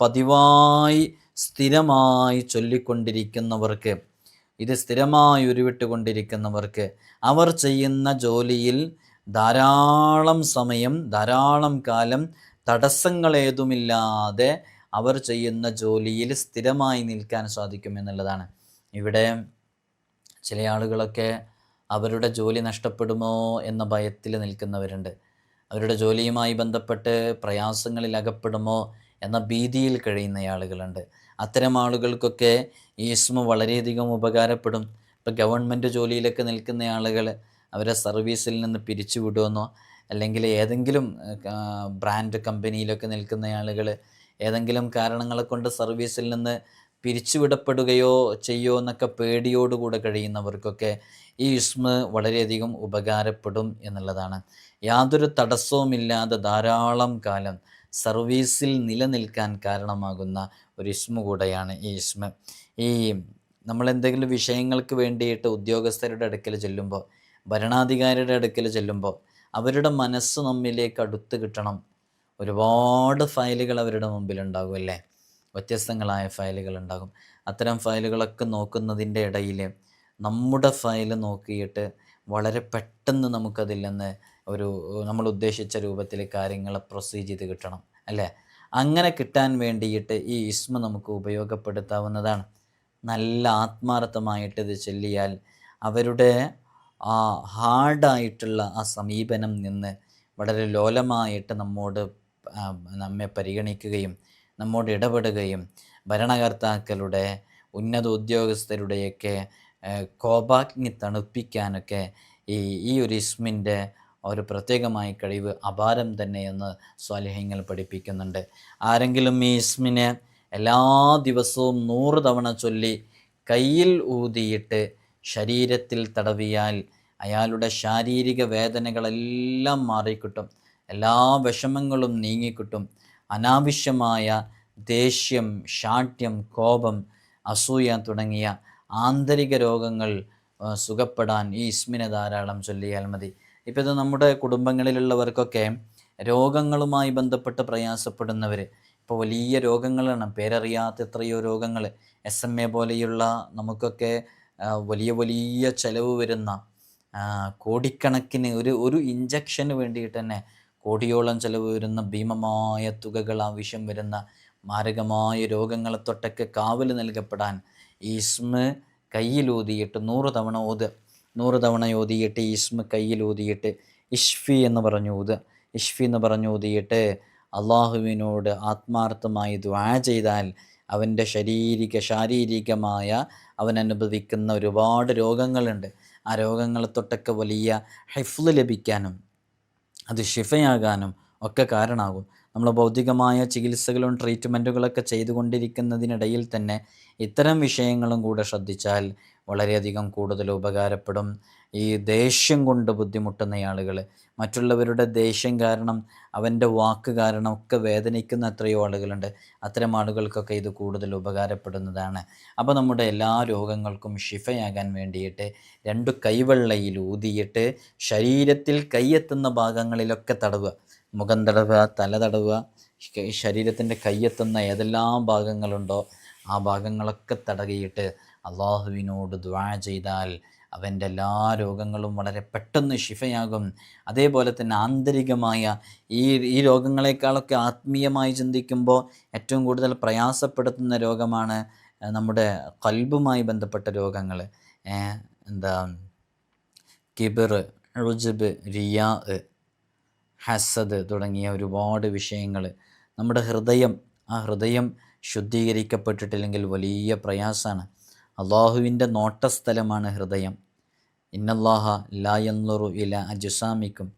പതിവായി സ്ഥിരമായി ചൊല്ലിക്കൊണ്ടിരിക്കുന്നവർക്ക് ഇത് സ്ഥിരമായി ഉരുവിട്ടുകൊണ്ടിരിക്കുന്നവർക്ക് അവർ ചെയ്യുന്ന ജോലിയിൽ ധാരാളം സമയം ധാരാളം കാലം തടസ്സങ്ങളേതുമില്ലാതെ അവർ ചെയ്യുന്ന ജോലിയിൽ സ്ഥിരമായി നിൽക്കാൻ സാധിക്കും എന്നുള്ളതാണ്. ഇവിടെ ചില ആളുകളൊക്കെ അവരുടെ ജോലി നഷ്ടപ്പെടുമോ എന്ന ഭയത്തിൽ നിൽക്കുന്നവരുണ്ട്. അവരുടെ ജോലിയുമായി ബന്ധപ്പെട്ട് പ്രയാസങ്ങളിൽ അകപ്പെടുമോ എന്ന ഭീതിയിൽ കഴിയുന്ന ആളുകളുണ്ട്. അത്തരം ആളുകൾക്കൊക്കെ ഈ ഇസ്മ വളരെയധികം ഉപകാരപ്പെടും. ഇപ്പോൾ ഗവൺമെന്റ് ജോലിയിലൊക്കെ നിൽക്കുന്ന ആളുകൾ അവരെ സർവീസിൽ നിന്ന് പിരിച്ചുവിടുമെന്നോ അല്ലെങ്കിൽ ഏതെങ്കിലും ബ്രാൻഡ് കമ്പനിയിലൊക്കെ നിൽക്കുന്ന ആളുകൾ ഏതെങ്കിലും കാരണങ്ങളെ കൊണ്ട് സർവീസിൽ നിന്ന് പിരിച്ചുവിടപ്പെടുകയോ ചെയ്യോ എന്നൊക്കെ പേടിയോടുകൂടെ കഴിയുന്നവർക്കൊക്കെ ഈ ഇസ്മ വളരെയധികം ഉപകാരപ്പെടും എന്നുള്ളതാണ്. യാതൊരു തടസ്സവുമില്ലാതെ ധാരാളം കാലം സർവീസിൽ നിലനിൽക്കാൻ കാരണമാകുന്ന ഒരു ഇസ്മ കൂടെയാണ് ഈ ഇസ്മ. ഈ നമ്മൾ എന്തെങ്കിലും വിഷയങ്ങൾക്ക് വേണ്ടിയിട്ട് ഉദ്യോഗസ്ഥരുടെ അടുക്കൽ ചെല്ലുമ്പോൾ ഭരണാധികാരിയുടെ അടുക്കൽ ചെല്ലുമ്പോൾ അവരുടെ മനസ്സ് നമ്മിലേക്ക് അടുത്ത് കിട്ടണം. ഒരുപാട് ഫയലുകൾ അവരുടെ മുമ്പിൽ ഉണ്ടാകും അല്ലേ? വ്യത്യസ്തങ്ങളായ ഫയലുകൾ ഉണ്ടാകും. അത്തരം ഫയലുകളൊക്കെ നോക്കുന്നതിന്റെ ഇടയിൽ നമ്മുടെ ഫയൽ നോക്കിയിട്ട് വളരെ പെട്ടെന്ന് നമുക്കതിൽ നിന്ന് ഒരു നമ്മൾ ഉദ്ദേശിച്ച രൂപത്തിൽ കാര്യങ്ങൾ പ്രൊസീജ് ചെയ്ത് കിട്ടണം അല്ലേ? അങ്ങനെ കിട്ടാൻ വേണ്ടിയിട്ട് ഈ ഇസ്മ നമുക്ക് ഉപയോഗപ്പെടുത്താവുന്നതാണ്. നല്ല ആത്മാർത്ഥമായിട്ട് ഇത് ചൊല്ലിയാൽ അവരുടെ ആ ഹാർഡായിട്ടുള്ള ആ സമീപനം നിന്ന് വളരെ ലോലമായിട്ട് നമ്മോട് നമ്മെ പരിഗണിക്കുകയും നമ്മോട് ഇടപെടുകയും ഭരണകർത്താക്കളുടെ ഉന്നത ഉദ്യോഗസ്ഥരുടെയൊക്കെ കോപാഗ്നി തണുപ്പിക്കാനൊക്കെ ഈ ഈ ഒരു ഇസ്മിന്റെ ഒരു പ്രത്യേകമായ കഴിവ് അപാരം തന്നെയെന്ന് സ്വാലിഹ്യങ്ങൾ പഠിപ്പിക്കുന്നുണ്ട്. ആരെങ്കിലും ഈ ഇസ്മിനെ എല്ലാ ദിവസവും നൂറ് തവണ ചൊല്ലി കയ്യിൽ ഊതിയിട്ട് ശരീരത്തിൽ തടവിയാൽ അയാളുടെ ശാരീരിക വേദനകളെല്ലാം മാറിക്കിട്ടും എല്ലാ വിഷമങ്ങളും നീങ്ങിക്കിട്ടും. അനാവശ്യമായ ദേഷ്യം ഷാഠ്യം കോപം അസൂയ തുടങ്ങിയ ആന്തരിക രോഗങ്ങൾ സുഖപ്പെടാൻ ഈ ഇസ്മിനെ ധാരാളം ചൊല്ലിയാൽ മതി. ഇപ്പോൾ ഇത് നമ്മുടെ കുടുംബങ്ങളിലുള്ളവർക്കൊക്കെ രോഗങ്ങളുമായി ബന്ധപ്പെട്ട് പ്രയാസപ്പെടുന്നവർ ഇപ്പോൾ വലിയ രോഗങ്ങളാണ്. പേരറിയാത്ത എത്രയോ രോഗങ്ങൾ എസ് എം എ പോലെയുള്ള നമുക്കൊക്കെ വലിയ വലിയ ചിലവ് വരുന്ന കോടിക്കണക്കിന് ഒരു ഒരു ഇഞ്ചക്ഷന് വേണ്ടിയിട്ട് തന്നെ കോടിയോളം ചിലവ് വരുന്ന ഭീമമായ തുകകൾ ആവശ്യം വരുന്ന മാരകമായ രോഗങ്ങളെ തൊട്ടൊക്കെ കാവൽ നൽകപ്പെടാൻ ഈ ഈസ്മ കയ്യിലൂതിയിട്ട് നൂറ് തവണ ഓത്. നൂറ് തവണ ഓതിയിട്ട് ഇസ്മ കയ്യിൽ ഓതിയിട്ട് ഇഷ്ഫി എന്ന് പറഞ്ഞു ഊത് ഇഷ്ഫി എന്ന് പറഞ്ഞു ഊതിയിട്ട് അള്ളാഹുവിനോട് ആത്മാർത്ഥമായി ദ്വാ ചെയ്താൽ അവന്റെ ശാരീരിക ശാരീരികമായ അവൻ അനുഭവിക്കുന്ന ഒരുപാട് രോഗങ്ങളുണ്ട്. ആ രോഗങ്ങളെ തൊട്ടൊക്കെ വലിയ ഹെഫ്ല് ലഭിക്കാനും അത് ഷിഫയാകാനും ഒക്കെ കാരണമാകും. നമ്മൾ ഭൗതികമായ ചികിത്സകളും ട്രീറ്റ്മെന്റുകളൊക്കെ ചെയ്തുകൊണ്ടിരിക്കുന്നതിനിടയിൽ തന്നെ ഇത്തരം വിഷയങ്ങളും കൂടെ ശ്രദ്ധിച്ചാൽ വളരെയധികം കൂടുതൽ ഉപകാരപ്പെടും. ഈ ദേഷ്യം കൊണ്ട് ബുദ്ധിമുട്ടുന്ന ആളുകൾ മറ്റുള്ളവരുടെ ദേഷ്യം കാരണം അവന്റെ വാക്ക് കാരണം ഒക്കെ വേദനിക്കുന്ന എത്രയോ ആളുകളുണ്ട്. അത്തരം ആളുകൾക്കൊക്കെ ഇത് കൂടുതൽ ഉപകാരപ്പെടുന്നതാണ്. അപ്പോൾ നമ്മുടെ എല്ലാ രോഗങ്ങൾക്കും ഷിഫയാകാൻ വേണ്ടിയിട്ട് രണ്ട് കൈവെള്ളയിൽ ഊതിയിട്ട് ശരീരത്തിൽ കൈയെത്തുന്ന ഭാഗങ്ങളിലൊക്കെ തടവുക. മുഖം തടവുക തല തടവുക ശരീരത്തിന്റെ കയ്യെത്തുന്ന ഏതെല്ലാം ഭാഗങ്ങളുണ്ടോ ആ ഭാഗങ്ങളൊക്കെ തടകിയിട്ട് അള്ളാഹുവിനോട് ദ്വാ ചെയ്താൽ അവന്റെ എല്ലാ രോഗങ്ങളും വളരെ പെട്ടെന്ന് ശിഫയാകും. അതേപോലെ തന്നെ ആന്തരികമായ ഈ ഈ രോഗങ്ങളെക്കാളൊക്കെ ആത്മീയമായി ചിന്തിക്കുമ്പോൾ ഏറ്റവും കൂടുതൽ പ്രയാസപ്പെടുത്തുന്ന രോഗമാണ് നമ്മുടെ കൽബുമായി ബന്ധപ്പെട്ട രോഗങ്ങൾ. എന്താ കിബിർ റുജബ് റിയാ ഹസദ് തുടങ്ങിയ ഒരുപാട് വിഷയങ്ങൾ നമ്മുടെ ഹൃദയം ആ ഹൃദയം ശുദ്ധീകരിക്കപ്പെട്ടിട്ടില്ലെങ്കിൽ വലിയ പ്രയാസമാണ്. അള്ളാഹുവിന്റെ നോട്ടസ്ഥലമാണ് ഹൃദയം. ഇന്നല്ലാഹ ലായന്നുറു ഇല അജുസാമിക്കും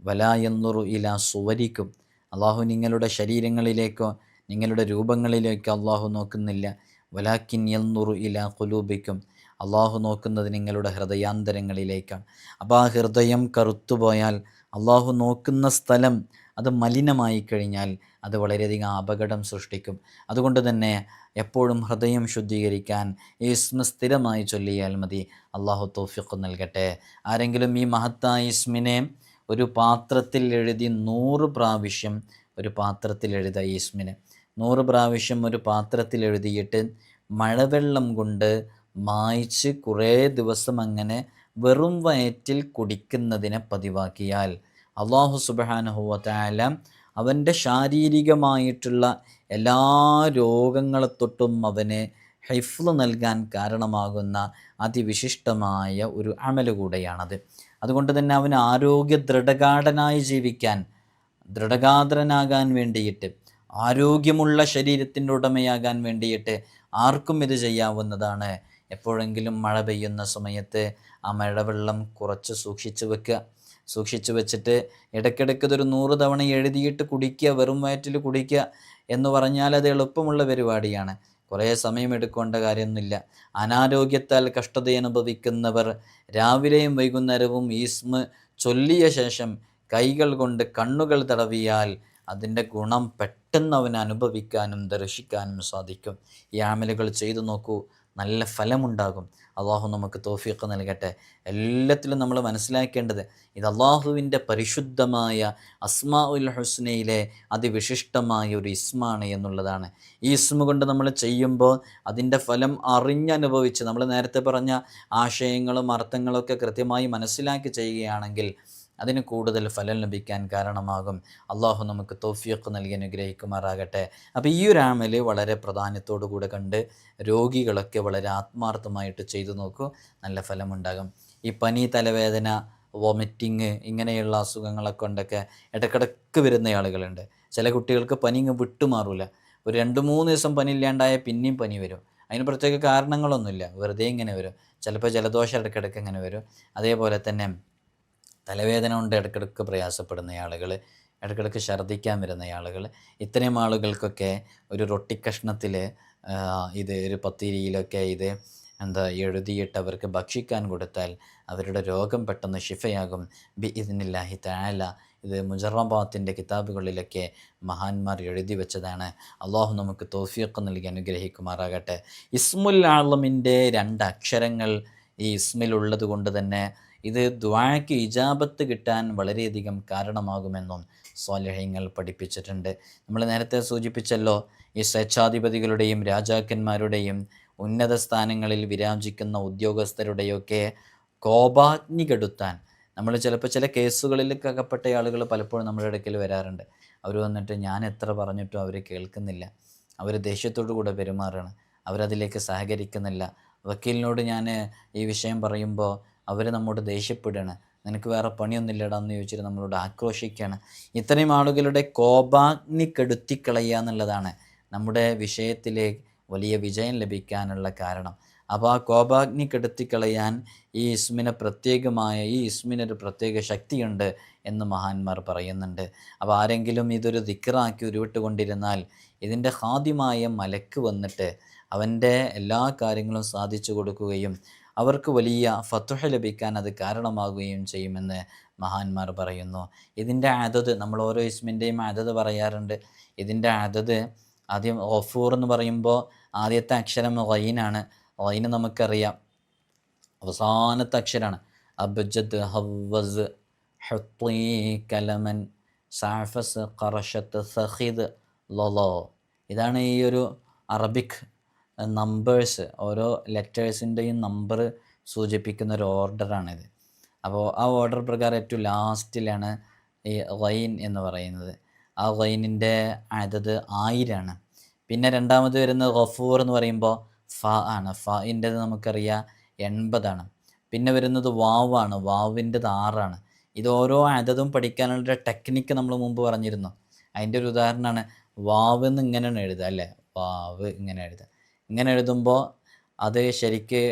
വലായന്നുറു ഇല സുവരിക്കും. അള്ളാഹു നിങ്ങളുടെ ശരീരങ്ങളിലേക്കോ നിങ്ങളുടെ രൂപങ്ങളിലേക്കോ അള്ളാഹു നോക്കുന്നില്ല. വലാക്കിൻ യന്നുറു ഇല കുലൂബിക്കും അള്ളാഹു നോക്കുന്നത് നിങ്ങളുടെ ഹൃദയാന്തരങ്ങളിലേക്കാണ്. അപ്പോൾ ആ ഹൃദയം കറുത്തുപോയാൽ അള്ളാഹു നോക്കുന്ന സ്ഥലം അത് മലിനമായി കഴിഞ്ഞാൽ അത് വളരെയധികം അപകടം സൃഷ്ടിക്കും. അതുകൊണ്ട് തന്നെ എപ്പോഴും ഹൃദയം ശുദ്ധീകരിക്കാൻ ഈ ഇസ്മ സ്ഥിരമായി ചൊല്ലിയാൽ മതി. അള്ളാഹു തോഫിഖ് നൽകട്ടെ. ആരെങ്കിലും ഈ മഹത്തായ ഇസ്മിനെ ഒരു പാത്രത്തിൽ എഴുതി നൂറ് പ്രാവശ്യം ഒരു പാത്രത്തിൽ എഴുതുക ഈ ഇസ്മിനെ. നൂറ് പ്രാവശ്യം ഒരു പാത്രത്തിൽ എഴുതിയിട്ട് മഴവെള്ളം കൊണ്ട് മായ്ച്ച് കുറേ ദിവസം അങ്ങനെ വെറും വയറ്റിൽ കുടിക്കുന്നതിനെ പതിവാക്കിയാൽ അള്ളാഹു സുബാനഹുവല അവന്റെ ശാരീരികമായിട്ടുള്ള എല്ലാ രോഗങ്ങളെ തൊട്ടും അവന് ഹൈഫ്ല് നൽകാൻ കാരണമാകുന്ന അതിവിശിഷ്ടമായ ഒരു അമൽ കൂടെയാണത്. അതുകൊണ്ട് തന്നെ അവന് ആരോഗ്യ ദൃഢഗാഠനായി ജീവിക്കാൻ ദൃഢഗാത്രനാകാൻ വേണ്ടിയിട്ട് ആരോഗ്യമുള്ള ശരീരത്തിന്റെ ഉടമയാകാൻ വേണ്ടിയിട്ട് ആർക്കും ഇത് ചെയ്യാവുന്നതാണ്. എപ്പോഴെങ്കിലും മഴ പെയ്യുന്ന സമയത്ത് ആ മഴവെള്ളം കുറച്ച് സൂക്ഷിച്ച് വെക്കുക. സൂക്ഷിച്ചു വെച്ചിട്ട് ഇടയ്ക്കിടയ്ക്ക് ഇതൊരു നൂറ് തവണ എഴുതിയിട്ട് കുടിക്കുക വെറും വയറ്റിൽ കുടിക്കുക എന്ന് പറഞ്ഞാൽ അത് എളുപ്പമുള്ള പരിപാടിയാണ്. കുറേ സമയം എടുക്കേണ്ട കാര്യമൊന്നുമില്ല. അനാരോഗ്യത്താൽ കഷ്ടത അനുഭവിക്കുന്നവർ രാവിലെയും വൈകുന്നേരവും ഈസ്മ ചൊല്ലിയ ശേഷം കൈകൾ കൊണ്ട് കണ്ണുകൾ തടവിയാൽ അതിന്റെ ഗുണം പെട്ടെന്ന് അവൻ അനുഭവിക്കാനും ദർശിക്കാനും സാധിക്കും. ഈ ആമലുകൾ ചെയ്തു നോക്കൂ. നല്ല ഫലമുണ്ടാകും. അള്ളാഹു നമുക്ക് തോഫീഖ് നൽകട്ടെ. എല്ലാത്തിലും നമ്മൾ മനസ്സിലാക്കേണ്ടത് ഇത് അള്ളാഹുവിന്റെ പരിശുദ്ധമായ അസ്മാ ഉൽ ഹുസ്നയിലെ അതിവിശിഷ്ടമായ ഒരു ഇസ്മാണ് എന്നുള്ളതാണ്. ഈ ഇസ്മ കൊണ്ട് നമ്മൾ ചെയ്യുമ്പോൾ അതിന്റെ ഫലം അറിഞ്ഞനുഭവിച്ച് നമ്മൾ നേരത്തെ പറഞ്ഞ ആശയങ്ങളും അർത്ഥങ്ങളൊക്കെ കൃത്യമായി മനസ്സിലാക്കി ചെയ്യുകയാണെങ്കിൽ അതിന് കൂടുതൽ ഫലം ലഭിക്കാൻ കാരണമാകും. അള്ളാഹു നമുക്ക് തോഫിയൊക്കെ നൽകി അനുഗ്രഹിക്കുമാറാകട്ടെ. അപ്പോൾ ഈ ഒരു ആമൽ വളരെ പ്രാധാന്യത്തോടു കൂടെ കണ്ട് രോഗികളൊക്കെ വളരെ ആത്മാർത്ഥമായിട്ട് ചെയ്തു നോക്കൂ നല്ല ഫലമുണ്ടാകും. ഈ പനി തലവേദന വോമിറ്റിങ് ഇങ്ങനെയുള്ള അസുഖങ്ങളൊക്കെ ഉണ്ടൊക്കെ ഇടക്കിടക്ക് വരുന്ന ആളുകളുണ്ട്. ചില കുട്ടികൾക്ക് പനി ഇങ്ങ് വിട്ടുമാറില്ല ഒരു രണ്ട് മൂന്ന് ദിവസം പനി ഇല്ലാണ്ടായ പിന്നെയും പനി വരും. അതിന് പ്രത്യേക കാരണങ്ങളൊന്നുമില്ല. വെറുതെ ഇങ്ങനെ വരും. ചിലപ്പോൾ ജലദോഷം ഇടയ്ക്കിടയ്ക്ക് ഇങ്ങനെ വരും. അതേപോലെ തന്നെ തലവേദന കൊണ്ട് ഇടയ്ക്കിടയ്ക്ക് പ്രയാസപ്പെടുന്ന ആളുകൾ ഇടയ്ക്കിടയ്ക്ക് ഛർദ്ദിക്കാൻ വരുന്ന ആളുകൾ ഇത്രയും ആളുകൾക്കൊക്കെ ഒരു റൊട്ടി കഷ്ണത്തിൽ ഇത് ഒരു പത്തിരിയിലൊക്കെ ഇത് എന്താ എഴുതിയിട്ട് അവർക്ക് ഭക്ഷിക്കാൻ കൊടുത്താൽ അവരുടെ രോഗം പെട്ടെന്ന് ഷിഫയാകും ബി ഇതിനില്ലാഹി താല ഇത് മുജറബാത്തിന്റെ കിതാബുകളിലൊക്കെ മഹാന്മാർ എഴുതി വെച്ചതാണ്. അള്ളാഹു നമുക്ക് തോഫിയൊക്കെ നൽകി അനുഗ്രഹിക്കുമാറാകട്ടെ. ഇസ്മുൽ ആളമിന്റെ രണ്ട് അക്ഷരങ്ങൾ ഈ ഇസ്മിലുള്ളത് കൊണ്ട് തന്നെ ഇത് ദ്വാക്ക് ഇജാബത്ത് കിട്ടാൻ വളരെയധികം കാരണമാകുമെന്നും സ്വാലഹ്യങ്ങൾ പഠിപ്പിച്ചിട്ടുണ്ട്. നമ്മൾ നേരത്തെ സൂചിപ്പിച്ചല്ലോ ഈ സ്വേച്ഛാധിപതികളുടെയും രാജാക്കന്മാരുടെയും ഉന്നത സ്ഥാനങ്ങളിൽ വിരാജിക്കുന്ന ഉദ്യോഗസ്ഥരുടെയൊക്കെ കോപാഗ്നി കെടുത്താൻ നമ്മൾ ചിലപ്പോൾ ചില കേസുകളിലൊക്കെ അകപ്പെട്ട ആളുകൾ പലപ്പോഴും നമ്മുടെ ഇടയ്ക്കിൽ വരാറുണ്ട്. അവർ വന്നിട്ട് ഞാൻ എത്ര പറഞ്ഞിട്ടും അവർ കേൾക്കുന്നില്ല. അവർ ദേഷ്യത്തോടു കൂടെ പെരുമാറുകയാണ് അവരതിലേക്ക് സഹകരിക്കുന്നില്ല. വക്കീലിനോട് ഞാൻ ഈ വിഷയം പറയുമ്പോൾ അവർ നമ്മോട് ദേഷ്യപ്പെടുകയാണ്. നിനക്ക് വേറെ പണിയൊന്നുമില്ലടാ എന്ന് ചോദിച്ചിട്ട് നമ്മളോട് ആക്രോശിക്കുകയാണ്. ഇത്രയും ആളുകളുടെ കോപാഗ്നി കെടുത്തിക്കളയുക എന്നുള്ളതാണ് നമ്മുടെ വിഷയത്തിലെ വലിയ വിജയം ലഭിക്കാനുള്ള കാരണം. അപ്പോൾ ആ കോപാഗ്നി കെടുത്തിക്കളയാൻ ഈ ഇസ്മിനെ പ്രത്യേകമായ ഈ ഇസ്മിനൊരു പ്രത്യേക ശക്തിയുണ്ട് എന്ന് മഹാന്മാർ പറയുന്നുണ്ട്. അപ്പോൾ ആരെങ്കിലും ഇതൊരു ദിക്കറാക്കി ഉരുവിട്ടുകൊണ്ടിരുന്നാൽ ഇതിന്റെ ഹാദ്യമായ മലക്ക് വന്നിട്ട് അവന്റെ എല്ലാ കാര്യങ്ങളും സാധിച്ചു കൊടുക്കുകയും അവർക്ക് വലിയ ഫത്തുഹ ലഭിക്കാൻ അത് കാരണമാകുകയും ചെയ്യുമെന്ന് മഹാന്മാർ പറയുന്നു. ഇതിന്റെ അതത് നമ്മൾ ഓരോ ഇസ്മിന്റെയും അതത് പറയാറുണ്ട്. ഇതിന്റെ അതത് ആദ്യം ഒഫൂർ എന്ന് പറയുമ്പോൾ ആദ്യത്തെ അക്ഷരം റൈനാണ് റൈന് നമുക്കറിയാം. അവസാനത്തെ അക്ഷരമാണ് അബ്ജദ് ഹവ്വസ് ഹുത്ലീ കലമൻ സാഫസ് കറഷത്ത് സഹിദ് ലൊലോ. ഇതാണ് ഈ ഒരു അറബിക് നമ്പേഴ്സ് ഓരോ ലെറ്റേഴ്സിന്റെയും നമ്പർ സൂചിപ്പിക്കുന്ന ഒരു ഓർഡറാണിത് അപ്പോൾ ആ ഓർഡർ പ്രകാരം ഏറ്റവും ലാസ്റ്റിലാണ് ഈ റൈൻ എന്ന് പറയുന്നത്. ആ റൈനിന്റെ അതത് ആയിരാണ്. പിന്നെ രണ്ടാമത് വരുന്ന ഗഫൂർ എന്ന് പറയുമ്പോൾ ഫ ആണ്. ഫിന്റെത് നമുക്കറിയാം എൺപതാണ്. പിന്നെ വരുന്നത് വാവാണ് വാവിന്റെത് ആറാണ്. ഇത് ഓരോ അതതും പഠിക്കാനുള്ള ടെക്നിക്ക് നമ്മൾ മുമ്പ് പറഞ്ഞിരുന്നു. അതിന്റെ ഒരു ഉദാഹരണമാണ് വാവ് എന്ന് ഇങ്ങനെയാണ് എഴുതുക അല്ലേ? വാവ് ഇങ്ങനെ എഴുതുക. ഇങ്ങനെ എഴുതുമ്പോൾ അത് ശരിക്ക്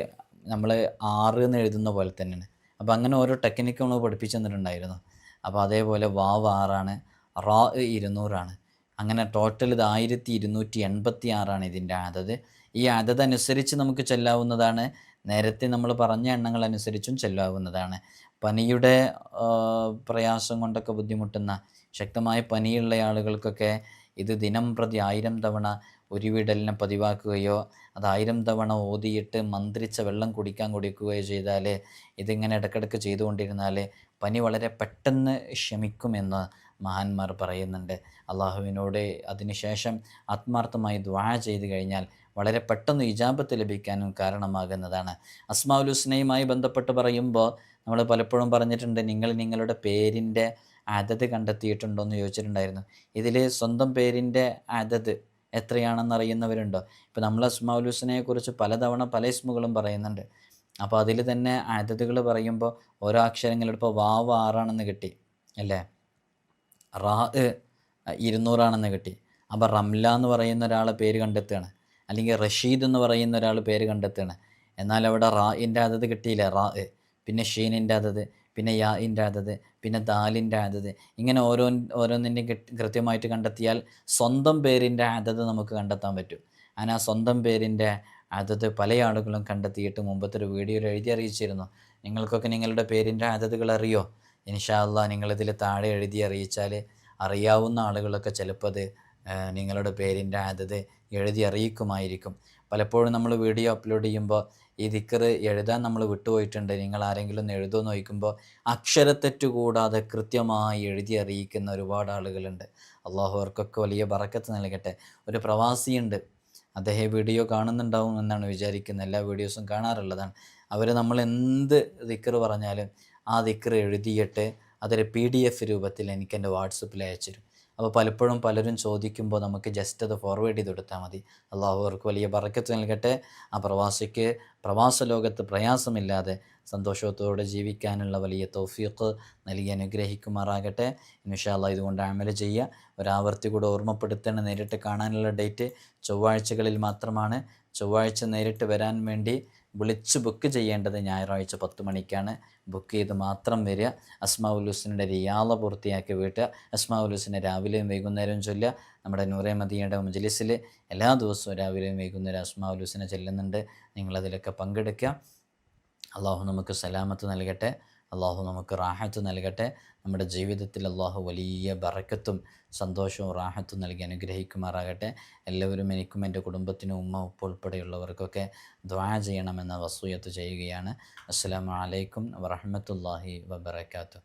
നമ്മൾ ആറ് എന്ന് എഴുതുന്ന പോലെ തന്നെയാണ്. അപ്പോൾ അങ്ങനെ ഓരോ ടെക്നിക്ക് നമ്മൾ പഠിപ്പിച്ചു തന്നിട്ടുണ്ടായിരുന്നു. അപ്പോൾ അതേപോലെ വാവ് ആറാണ് റാ ഇരുന്നൂറാണ് അങ്ങനെ ടോട്ടൽ ഇത് ആയിരത്തി ഇരുന്നൂറ്റി എൺപത്തി ആറാണ് ഇതിന്റെ അതത് ഈ അതത് അനുസരിച്ച് നമുക്ക് ചെല്ലാവുന്നതാണ്. നേരത്തെ നമ്മൾ പറഞ്ഞ എണ്ണങ്ങൾ അനുസരിച്ചും ചെല്ലാവുന്നതാണ്. പനിയുടെ പ്രയാസം കൊണ്ടൊക്കെ ബുദ്ധിമുട്ടുന്ന ശക്തമായ പനിയുള്ള ആളുകൾക്കൊക്കെ ഇത് ദിനം പ്രതി ആയിരം തവണ ഉരുവിടലിനെ പതിവാക്കുകയോ അതായിരം തവണ ഓതിയിട്ട് മന്ത്രിച്ച വെള്ളം കുടിക്കാൻ കൊടുക്കുകയോ ചെയ്താൽ ഇതിങ്ങനെ ഇടയ്ക്കിടയ്ക്ക് ചെയ്തുകൊണ്ടിരുന്നാൽ പനി വളരെ പെട്ടെന്ന് ശമിക്കുമെന്ന് മഹാന്മാർ പറയുന്നുണ്ട്. അള്ളാഹുവിനോട് അതിനുശേഷം ആത്മാർത്ഥമായി ദ്വാ ചെയ്ത് കഴിഞ്ഞാൽ വളരെ പെട്ടെന്ന് ഇജാബത്ത് ലഭിക്കാനും കാരണമാകുന്നതാണ്. അസ്മാഉൽ ഹുസ്നയുമായി ബന്ധപ്പെട്ട് പറയുമ്പോൾ നമ്മൾ പലപ്പോഴും പറഞ്ഞിട്ടുണ്ട് നിങ്ങൾ നിങ്ങളുടെ പേരിന്റെ അതത് കണ്ടെത്തിയിട്ടുണ്ടോ എന്ന് ചോദിച്ചിട്ടുണ്ടായിരുന്നു. ഇതിൽ സ്വന്തം പേരിന്റെ അതത് എത്രയാണെന്ന് അറിയുന്നവരുണ്ടോ ഇപ്പോൾ നമ്മൾ അസ്മാഉൽ ഹുസ്നയെ കുറിച്ച് പലതവണ പല ഇസ്മുകളും പറയുന്നുണ്ട്. അപ്പോൾ അതിൽ തന്നെ അതതുകൾ പറയുമ്പോൾ ഓരോ അക്ഷരങ്ങളിപ്പോൾ വാവ് ആറാണെന്ന് കിട്ടി അല്ലേ? റാ ഇരുന്നൂറാണെന്ന് കിട്ടി. അപ്പോൾ റംല എന്ന് പറയുന്ന ഒരാളെ പേര് കണ്ടെത്തുകയാണ്. അല്ലെങ്കിൽ റഷീദ് എന്ന് പറയുന്ന ഒരാൾ പേര് കണ്ടെത്തുകയാണ്. എന്നാൽ അവിടെ റാ ഇന്റെ അതത് കിട്ടിയില്ല റാ പിന്നെ ഷീനിന്റെ അതത് പിന്നെ യാ ഇന്റെ അതത് പിന്നെ ദാലിന്റെ ആദത് ഇങ്ങനെ ഓരോ ഓരോന്നിന്റെയും കൃത്യമായിട്ട് കണ്ടെത്തിയാൽ സ്വന്തം പേരിന്റെ ആദത് നമുക്ക് കണ്ടെത്താൻ പറ്റും. അങ്ങനെ ആ സ്വന്തം പേരിന്റെ അതത് പല ആളുകളും കണ്ടെത്തിയിട്ട് മുമ്പത്തെ ഒരു വീഡിയോയിൽ എഴുതി അറിയിച്ചിരുന്നു. നിങ്ങൾക്കൊക്കെ നിങ്ങളുടെ പേരിന്റെ അതതുകൾ അറിയോ? ഇൻഷാല്ല നിങ്ങളിതിൽ താഴെ എഴുതി അറിയിച്ചാൽ അറിയാവുന്ന ആളുകളൊക്കെ ചിലപ്പോൾ അത് നിങ്ങളുടെ പേരിന്റെ അതത് എഴുതി അറിയിക്കുമായിരിക്കും. പലപ്പോഴും നമ്മൾ വീഡിയോ അപ്ലോഡ് ചെയ്യുമ്പോൾ ഈ ദിക്കറ് എഴുതാൻ നമ്മൾ വിട്ടുപോയിട്ടുണ്ട്. നിങ്ങൾ ആരെങ്കിലും ഒന്ന് എഴുതുമെന്ന് ചോദിക്കുമ്പോൾ അക്ഷരത്തെറ്റ് കൂടാതെ കൃത്യമായി എഴുതി അറിയിക്കുന്ന ഒരുപാട് ആളുകളുണ്ട്. അള്ളാഹു അവർക്കൊക്കെ വലിയ പറക്കത്ത് നൽകട്ടെ. ഒരു പ്രവാസിയുണ്ട്. അദ്ദേഹം വീഡിയോ കാണുന്നുണ്ടാവും എന്നാണ് വിചാരിക്കുന്നത്. എല്ലാ വീഡിയോസും കാണാറുള്ളതാണ്. അവർ നമ്മൾ എന്ത് ദിക്കർ പറഞ്ഞാലും ആ ദിക്കർ എഴുതിയിട്ട് അതൊരു പി ഡി എഫ് രൂപത്തിൽ എനിക്ക് എന്റെ വാട്സപ്പിൽ അയച്ചു അപ്പോൾ പലപ്പോഴും പലരും ചോദിക്കുമ്പോൾ നമുക്ക് ജസ്റ്റ് അത് ഫോർവേഡ് ചെയ്ത് കൊടുത്താൽ മതി. അള്ളാഹു അവർക്ക് വലിയ പറക്കത്ത് നൽകട്ടെ. ആ പ്രവാസിക്ക് പ്രവാസ ലോകത്ത് പ്രയാസമില്ലാതെ സന്തോഷത്തോടെ ജീവിക്കാനുള്ള വലിയ തൗഫീഖ് നൽകി അനുഗ്രഹിക്കുമാറാകട്ടെ. ഇൻഷാല്ല ഇതുകൊണ്ട് അമൽ ചെയ്യുക ഒരാവർത്തി കൂടെ ഓർമ്മപ്പെടുത്തേണ്ട നേരിട്ട് കാണാനുള്ള ഡേറ്റ് ചൊവ്വാഴ്ചകളിൽ മാത്രമാണ്. ചൊവ്വാഴ്ച നേരിട്ട് വരാൻ വേണ്ടി വിളിച്ച് ബുക്ക് ചെയ്യേണ്ടത് ഞായറാഴ്ച പത്ത് മണിക്കാണ്. ബുക്ക് ചെയ്ത് മാത്രം വരിക. അസ്മാഉൽ ഹുസ്നയുടെ റിയാള പൂർത്തിയാക്കി വീട്ടുക അസ്മാഉൽ ഹുസ്നെ രാവിലെയും വൈകുന്നേരവും ചൊല്ലുക. നമ്മുടെ നൂറെ മദീനയുടെ മജ്ലിസിൽ എല്ലാ ദിവസവും രാവിലെയും വൈകുന്നേരം അസ്മാഉൽ ഹുസ്നെ ചെല്ലുന്നുണ്ട്. നിങ്ങളതിലൊക്കെ പങ്കെടുക്കുക. അള്ളാഹു നമുക്ക് സലാമത്ത് നൽകട്ടെ. അള്ളാഹു നമുക്ക് റാഹത്ത് നൽകട്ടെ. നമ്മുടെ ജീവിതത്തിൽ അള്ളാഹു വലിയ ബറക്കത്തും സന്തോഷവും റാഹത്തും നൽകി അനുഗ്രഹിക്കുമാറാകട്ടെ. എല്ലാവരും എനിക്കും എന്റെ കുടുംബത്തിനും ഉമ്മ ഉപ്പ ഉൾപ്പെടെയുള്ളവർക്കൊക്കെ ദ്വാ ചെയ്യണമെന്ന വസൂയത്ത് ചെയ്യുകയാണ്. അസ്സാം വലൈക്കും വറഹമത്തല്ലാഹി വബർക്കാത്തു